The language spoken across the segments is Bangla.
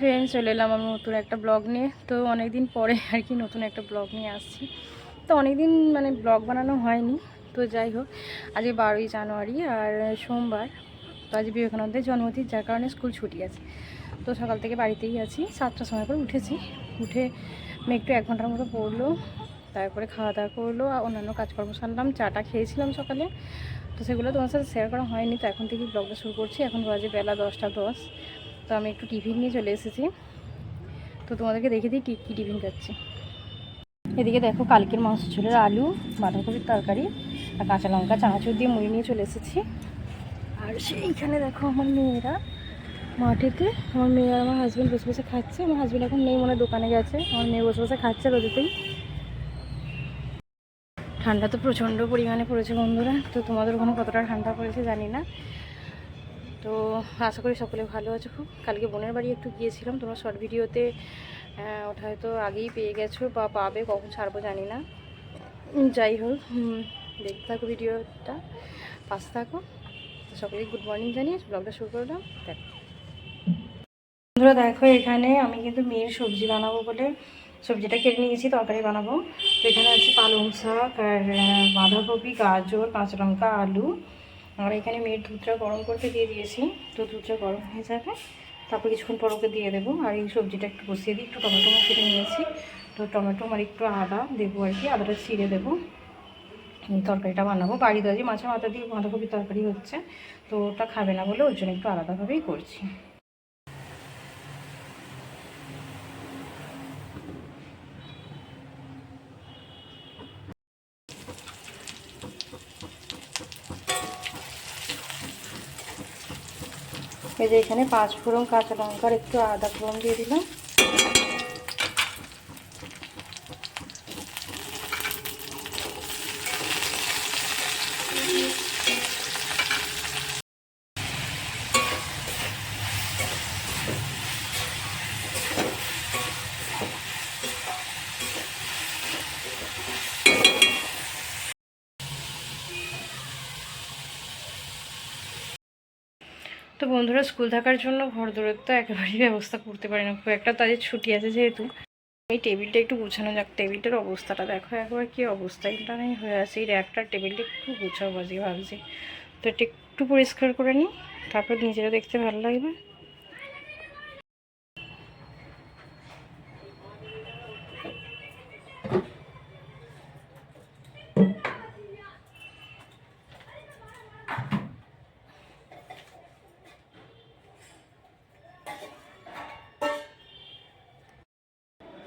ফ্রেন্ড চলে এলাম আমার নতুন একটা ব্লগ নিয়ে। তো অনেক দিন পরে আর কি নতুন একটা ব্লগ নিয়ে আসছি। তো অনেক দিন মানে ব্লগ বানানো হয়নি। তো যাই হোক আজকে বারোই জানুয়ারি আর সোমবার। তো আজ বিবেকানন্দের জন্মদিন, যার কারণে স্কুল ছুটি আছে। তো সকাল থেকে বাড়িতেই আছি। সাতটার সময় করে উঠেছি। উঠে একটু এক ঘণ্টার মতো পড়ল। তারপরে খাওয়া দাওয়া করল আর অন্যান্য কাজকর্ম সারলাম। চাটা খেয়েছিলাম সকালে। তো সেগুলো তোমার সাথে শেয়ার করা হয়নি। তো এখন থেকে ব্লগটা শুরু করছি। এখন বাজে বেলা দশটা দশ। তো আমি একটু টিফিন নিয়ে চলে এসেছি। তো তোমাদেরকে দেখে দিই কী কী টিফিন খাচ্ছি। এদিকে দেখো কালকের মাংস ঝোলের আলু, বাঁধাকপির তরকারি আর কাঁচা লঙ্কা, চানাচুর দিয়ে মুড়ি নিয়ে চলে এসেছি। আর সেইখানে দেখো আমার মেয়েরা মাঠেতে, আমার মেয়ে আর আমার হাজব্যান্ড বসে বসে খাচ্ছে। আমার হাজব্যান্ড এখন নেই মনে দোকানে গেছে। আমার মেয়ে বসে বসে খাচ্ছে রোদেতেই ঠান্ডা তো প্রচণ্ড পরিমাণে পড়েছে বন্ধুরা, তো তোমাদের ওখানে কতটা ঠান্ডা পড়েছে জানি না। তো আশা করি সকলে ভালো আছে। খুব কালকে বোনের বাড়ি একটু গিয়েছিলাম, তোমরা শর্ট ভিডিওতে ওটা হয়তো আগেই পেয়ে গেছো বা পাবে, কখন ছাড়বো জানি না। যাই হোক দেখতে থাকো ভিডিওটা পাশে থাকো। সকলে গুড মর্নিং জানিয়ে ব্লগটা শুরু করলাম দেখ। বন্ধুরা, দেখো এখানে আমি কিন্তু মেয়ের সবজি বানাবো বলে সবজিটা কেটে নিয়েছি, তরকারি বানাবো। তো এখানে আছে পালং শাক আর বাঁধাকপি, গাজর, কাঁচা লঙ্কা, আলু। আর এখানে মেয়ের দুধটা গরম করতে দিয়ে দিয়েছি। তো দুধটা গরম হয়ে যাবে। তারপর কিছুক্ষণ পর ওকে দিয়ে দেবো। আর এই সবজিটা একটু বসিয়ে দিই। একটু টমেটো কেটে নিয়েছি। তো টমেটো আর একটু আদা দেবো আর কি। আদাটা ছিঁড়ে দেবো। তরকারিটা বানাবো। বাড়িতে আজকে মাছের মাথা দিয়ে বাঁধাকপি তরকারি হচ্ছে। তো ওটা খাবে না বলে ওর জন্য একটু আলাদাভাবেই করছি। এই যে এখানে পাঁচ ফোড়ন কাঁচা লঙ্কার একটু আদা ফোড়ন দিয়ে দিলাম। তো বন্ধুরা, স্কুল থাকার জন্য ঘর দূরের তো একেবারেই ব্যবস্থা করতে পারি না খুব একটা তাদের ছুটি আছে যেহেতু। এই টেবিলটা একটু গুছানো যাক। টেবিলটার অবস্থাটা দেখো, একবার কী অবস্থা? এটা নেই হয়ে আছে। এই একটা টেবিলটা একটু গুছাবো আজকে ভাবছি। তো এটা একটু পরিষ্কার করে নিই, তারপর নিজেরা দেখতে ভালো লাগবে।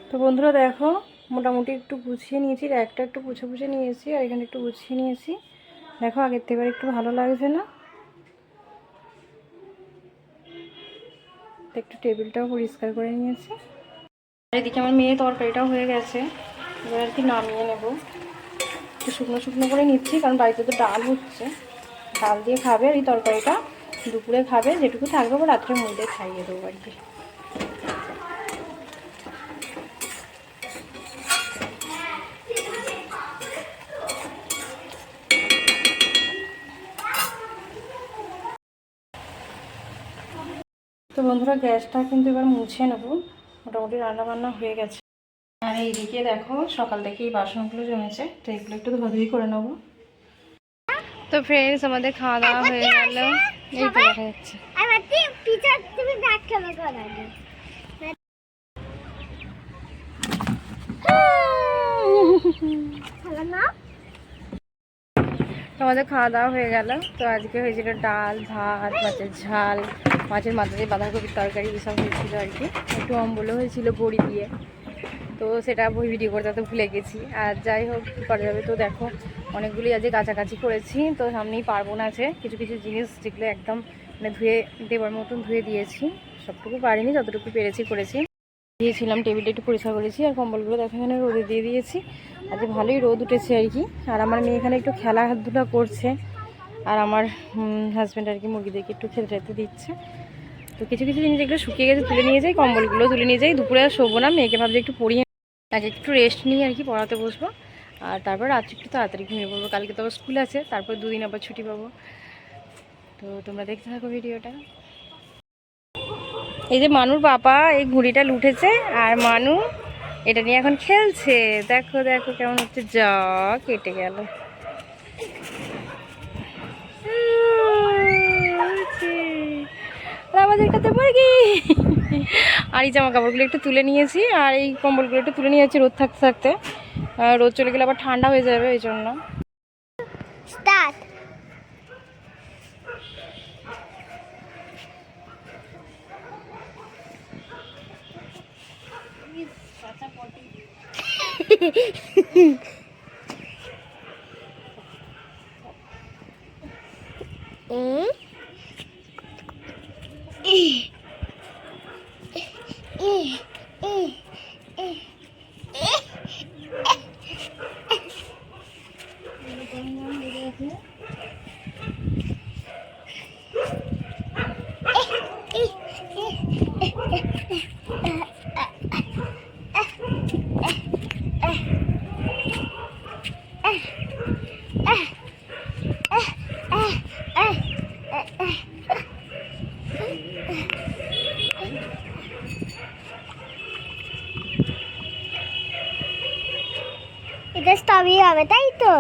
তো বন্ধুরা দেখো, মোটামুটি একটু গুছিয়ে নিয়েছি, একটা একটু পুছে পুছে নিয়েছি, আর এখানে একটু গুছিয়ে নিয়েছি। দেখো, আগের থেকে একটু ভালো লাগছে না? একটু টেবিলটাও পরিষ্কার করে নিয়েছি। আর এদিকে আমার মেয়ে তরকারিটাও হয়ে গেছে। এবার আর কি নামিয়ে নেব। একটু শুকনো শুকনো করে নিচ্ছি, কারণ বাড়িতে তো ডাল হচ্ছে। ডাল দিয়ে খাবে আর এই তরকারিটা দুপুরে খাবে, যেটুকু থাকবে বা রাত্রে মধ্যে খাইয়ে দেবো আর কি। তো বন্ধুরা গ্যাসটা কিন্তু এবার মুছে নেব। মোটামুটি রান্না বান্না হয়ে গেছে। আর এইদিকে দেখো সকাল থেকে এই বাসনগুলো জমেছে তো এগুলো একটু ধোয়াধুয়ি করে নেব। তো ফ্রেন্ডস আমাদের খাওয়া দাওয়া হয়ে গেল। এই তো দেখা যাচ্ছে। তুমি আমাদের খাওয়া দাওয়া হয়ে গেল। তো আজকে হয়েছিল ডাল, ভাত, মাছের ঝাল, মাছের মাথা দিয়ে বাঁধাকপির তরকারি এসব হয়েছিল আর কি। একটু অম্বলও হয়েছিল বড়ি দিয়ে। তো সেটা বই ভিডিও করতে তো ভুলে গেছি। আর যাই হোক করা যাবে? তো দেখো, অনেকগুলি আজকে কাছাকাছি করেছি, তো সামনেই পার্বণ আছে। কিছু কিছু জিনিস যেগুলো একদম মানে ধুয়ে দেবার মতন ধুয়ে দিয়েছি। সবটুকু পারিনি, যতটুকু পেরেছি করেছি। দিয়েছিলাম, টেবিলটা একটু পরিষ্কার করেছি আর কম্বলগুলো দেখো এখানে রোদে দিয়ে দিয়েছি। আজকে ভালোই রোদ উঠেছে আর কি। আর আমার মেয়ে এখানে একটু খেলাধুলা করছে আর আমার হাজব্যান্ড আর কি মুরগিদেরকে একটু খেতে খেতে দিচ্ছে। তো কিছু কিছু জিনিস যেগুলো শুকিয়ে গেছে তুলে নিয়ে যাই, কম্বলগুলো তুলে নিয়ে যাই। দুপুরে আর শোবো না, মেয়েকে ভাবছি একটু পড়িয়ে আগে একটু রেস্ট নিয়ে আর কি, পড়াতে বসবো। আর তারপর রাত্রে একটু তাড়াতাড়ি ঘুমিয়ে পড়ব। কালকে তো আবার স্কুল আছে, তারপর দুদিন আবার ছুটি পাবো। তো তোমরা দেখতে থাকো ভিডিওটা এই যে মানুর পাপা এই ঘুড়িটা লুটেছে আর মানু এটা নিয়ে এখন খেলছে। দেখো দেখো কেমন হচ্ছে। যা, কেটে গেল। আমাদের কাছে মুরগি। আর এই জামা কাপড়গুলো একটু তুলে নিয়েছি, আর এই কম্বলগুলো একটু তুলে নিয়েছি রোদ থাকতে থাকতে। রোদ চলে গেলে আবার ঠান্ডা হয়ে যাবে, এই জন্য। Start Yeah. এটা স্ট্রবেরি হবে তাই তো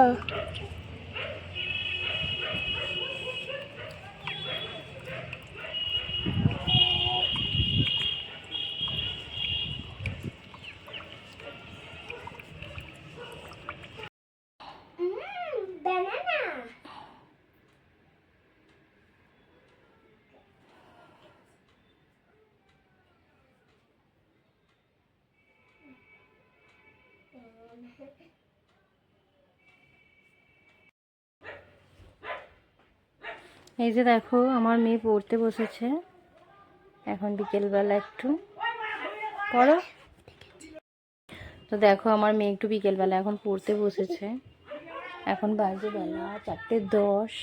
banana. এই যে দেখো আমার মেয়ে পড়তে বসেছে। এখন বিকেলবেলা একটু। পড়ো। তো দেখো আমার মেয়ে একটু বিকেলবেলা এখন পড়তে বসেছে। এখন বাজে বেলা চারটে দশ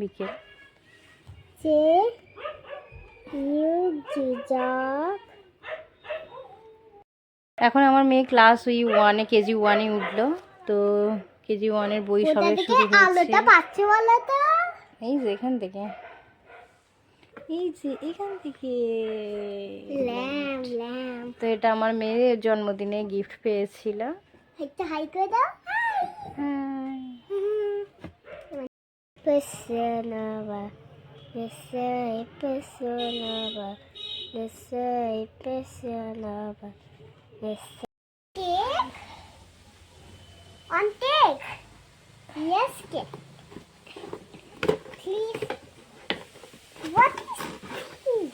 বিকেল। এখন আমার মেয়ে ক্লাস ওই ওয়ানে কেজি ওয়ানে উঠল। তো কেজি ওয়ানের বই কোথা সবে থেকে শুরু হয়েছে। এই যে এখান থেকে এই যে এখান থেকে ল্যাম ল্যাম তো এটা আমার মেয়ের জন্মদিনে গিফট পেয়েছিল একটা হাই করে দাও হ্যাঁ. Cake? On cake? Yes, cake. Please. What is this?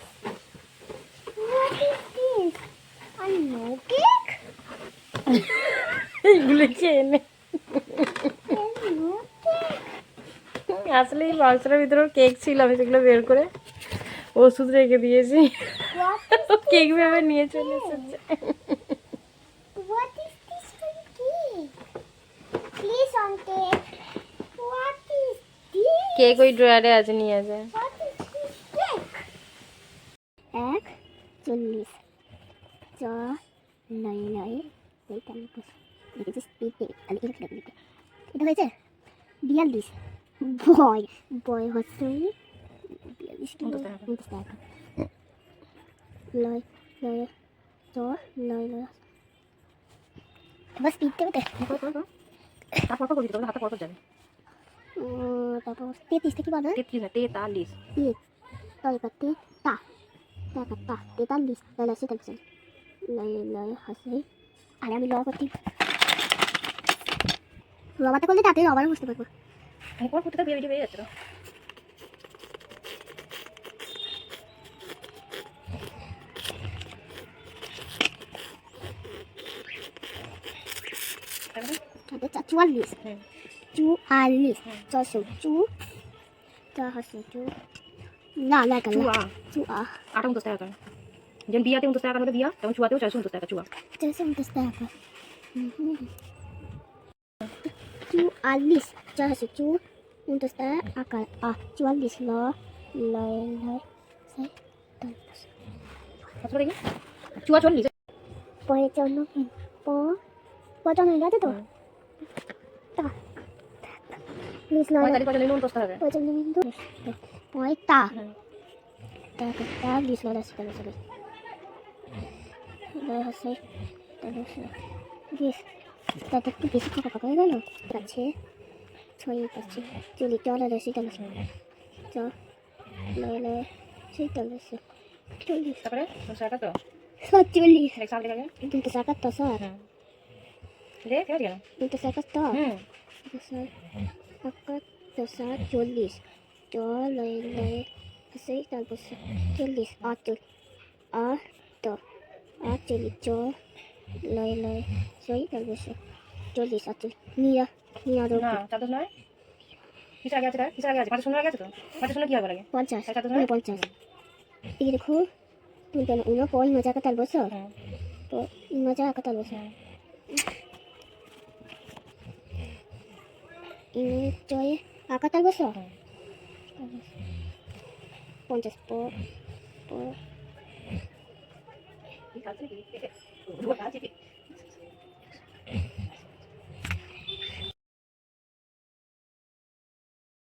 What is this? A no cake? এইগুলো খেয়ে নে. আসলে এই বাক্সটার ভিতরে কেক ছিল আমি সেগুলো বের করে ওষুধ রেখে দিয়েছি কেক ভেবে নিয়ে চলে এসেছে What is this for cake? Please on cake. What is this? Cake ওই ড্রয়ারে আছে নিয়ে যায়? এক চল্লিশ। চ নয় নয়। এটা হয়েছে? বিয়াল্লিশ। বয় বয় হচ্ছে বিয়াল্লিশ উনত্রিশ টাকা। লয় লয় চ লয় লয় এবার স্পিড দেবে তো হাতে কত যাবে। উম, তারপর তেত্রিশটা কি বলো তেত্রিশ না তেতাল্লিশ Iya. Tahu kata ta. Ta kata তেতাল্লিশ লালা সেতাল্লিশ লাই লাই হাসে আরে আমি লওয়া করছি রবাটা করলে তাতে রবার বুঝতে পারব আমি পর করতে ভিডিও হয়ে যাচ্ছে তাতে চা চুয়াল্লিশ। চুয়াল্লিশ হুম। ছশো চু চা হাসে চু না না কাল চুয়া চু আ আটা উনত্রিশ টাকা যেমন বিয়াতে উনত্রিশ টাকা হলে বিয়া তেমন চুয়াতেও চারশো উনত্রিশ টাকা চুয়া চারশো উনত্রিশ টাকা চুয়াল্লিশ চা হাসে চু উনত্রিশ টাকা আকার আ চুয়াল্লিশ ল লয় লয় সাঁতাল্লিশ কত দেখি চুয়া চল্লিশ পঞ্চান্ন প পঞ্চান্ন গেছে তো হুম। টাকা লিস নয় পঁয়তাল্লিশ পঁয়তাল্লিশ উনত্রিশ টাকা পঞ্চান্ন বিন্দু পয়তা হুম। তাকে তাগলিস লড়াস তাহলে চলে হচ্ছে বেশ তাতে একটু বেশি ফাঁকা ফাঁকা হয়ে গেল পাচ্ছে ছয় পাচ্ছে চলি চল আর চল্লিশ তারপরে সাতচল্লিশ কিন্তু স্যার। আছে কিন্তু হুম। স্যার চল্লিশ। চ লয় লয় সেই তারপর চল্লিশ। আট চল আট তো আট চল্লিশ চ লয় লয় সেই তারপর চল্লিশ। আট চল্লিশ নিয়া নিয়া না চার দশ নয়? কিসের আগে আছে কিসের আগে আছে? পাঁচের শূন্য আগে আছে তো? পাঁচের শূন্য কি হবে আগে? পঞ্চাশ মানে পঞ্চাশ। দেখো তুই কেন উনো পয় মজা কাতাল বসো তো মজা কাতাল বসো ইনে চয়ে আকাতাল বসো পঞ্চাশ পর?